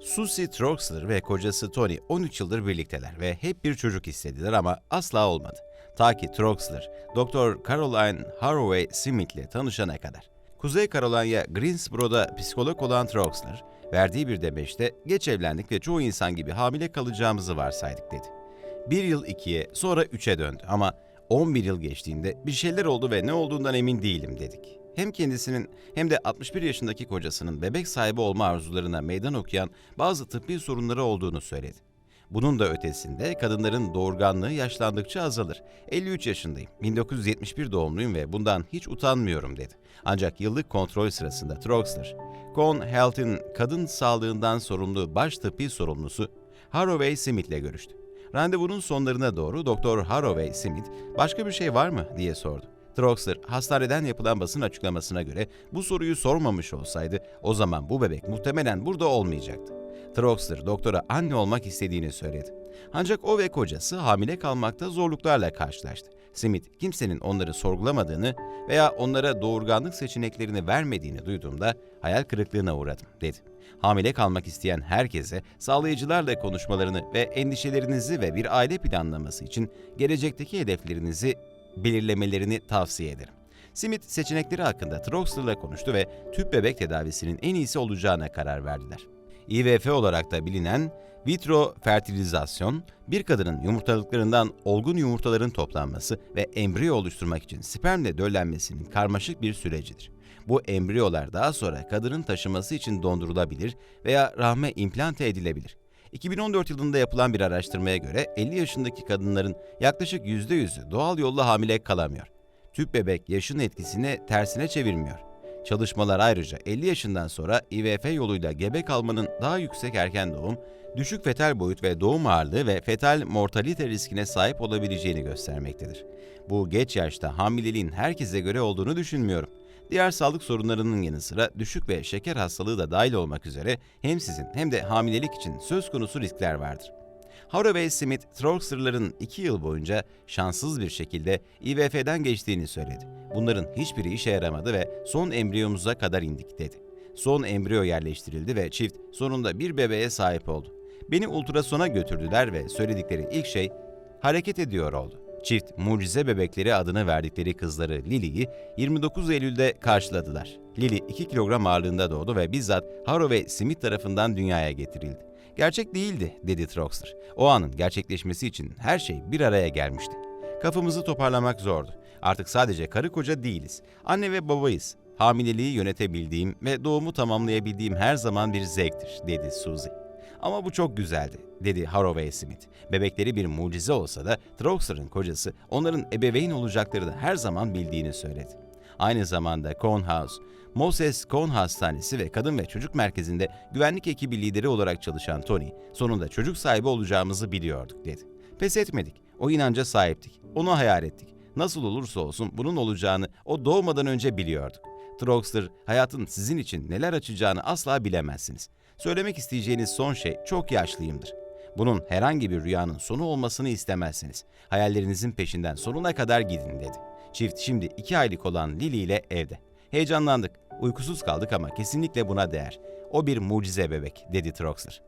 Susie Troxler ve kocası Tony 13 yıldır birlikteler ve hep bir çocuk istediler ama asla olmadı. Ta ki Troxler, Dr. Caroline Haraway Smith ile tanışana kadar. Kuzey Carolina Greensboro'da psikolog olan Troxler, verdiği bir demeçte geç evlendik ve çoğu insan gibi hamile kalacağımızı varsaydık dedi. Bir yıl ikiye, sonra üçe döndü ama 11 yıl geçtiğinde bir şeyler oldu ve ne olduğundan emin değilim dedik. Hem kendisinin hem de 61 yaşındaki kocasının bebek sahibi olma arzularına meydan okuyan bazı tıbbi sorunları olduğunu söyledi. Bunun da ötesinde kadınların doğurganlığı yaşlandıkça azalır. 53 yaşındayım, 1971 doğumluyum ve bundan hiç utanmıyorum dedi. Ancak yıllık kontrol sırasında Troxler, Con Health'in kadın sağlığından sorumlu baş tıbbi sorumlusu Haraway Smith'le görüştü. Randevunun sonlarına doğru Doktor Haraway Smith, başka bir şey var mı diye sordu. Troxler, hastaneden yapılan basın açıklamasına göre bu soruyu sormamış olsaydı o zaman bu bebek muhtemelen burada olmayacaktı. Troxler doktora anne olmak istediğini söyledi. Ancak o ve kocası hamile kalmakta zorluklarla karşılaştı. Smith kimsenin onları sorgulamadığını veya onlara doğurganlık seçeneklerini vermediğini duyduğumda hayal kırıklığına uğradım dedi. Hamile kalmak isteyen herkese sağlayıcılarla konuşmalarını ve endişelerinizi ve bir aile planlaması için gelecekteki hedeflerinizi belirlemelerini tavsiye ederim. Smith seçenekleri hakkında Troxler'la konuştu ve tüp bebek tedavisinin en iyisi olacağına karar verdiler. IVF olarak da bilinen vitro fertilizasyon, bir kadının yumurtalıklarından olgun yumurtaların toplanması ve embriyo oluşturmak için spermle döllenmesinin karmaşık bir sürecidir. Bu embriyolar daha sonra kadının taşıması için dondurulabilir veya rahme implante edilebilir. 2014 yılında yapılan bir araştırmaya göre 50 yaşındaki kadınların yaklaşık %100'ü doğal yolla hamile kalamıyor. Tüp bebek yaşın etkisini tersine çevirmiyor. Çalışmalar ayrıca 50 yaşından sonra IVF yoluyla gebe kalmanın daha yüksek erken doğum, düşük fetal boyut ve doğum ağırlığı ve fetal mortalite riskine sahip olabileceğini göstermektedir. Bu geç yaşta hamileliğin herkese göre olduğunu düşünmüyorum. Diğer sağlık sorunlarının yanı sıra düşük ve şeker hastalığı da dahil olmak üzere hem sizin hem de hamilelik için söz konusu riskler vardır. Haraway Smith, Troxler'ların iki yıl boyunca şanssız bir şekilde IVF'den geçtiğini söyledi. Bunların hiçbiri işe yaramadı ve son embriyomuza kadar indik dedi. Son embriyo yerleştirildi ve çift sonunda bir bebeğe sahip oldu. Beni ultrasona götürdüler ve söyledikleri ilk şey hareket ediyor oldu. Çift mucize bebekleri adını verdikleri kızları Lily'yi 29 Eylül'de karşıladılar. Lily 2 kilogram ağırlığında doğdu ve bizzat Haraway Smith tarafından dünyaya getirildi. Gerçek değildi, dedi Troxler. O anın gerçekleşmesi için her şey bir araya gelmişti. Kafamızı toparlamak zordu. Artık sadece karı koca değiliz. Anne ve babayız. Hamileliği yönetebildiğim ve doğumu tamamlayabildiğim her zaman bir zevktir, dedi Suzy. Ama bu çok güzeldi, dedi Haraway Smith. Bebekleri bir mucize olsa da Troxler'ın kocası onların ebeveyn olacaklarını her zaman bildiğini söyledi. Aynı zamanda Cone House, Moses Cone Hastanesi ve Kadın ve Çocuk Merkezi'nde güvenlik ekibi lideri olarak çalışan Tony, sonunda çocuk sahibi olacağımızı biliyorduk dedi. Pes etmedik, o inanca sahiptik, onu hayal ettik. Nasıl olursa olsun bunun olacağını o doğmadan önce biliyorduk. Troxler, hayatın sizin için neler açacağını asla bilemezsiniz. Söylemek isteyeceğiniz son şey çok yaşlıyımdır. Bunun herhangi bir rüyanın sonu olmasını istemezsiniz. Hayallerinizin peşinden sonuna kadar gidin dedi. Çift şimdi iki aylık olan Lily ile evde. Heyecanlandık, uykusuz kaldık ama kesinlikle buna değer. O bir mucize bebek dedi Troxler.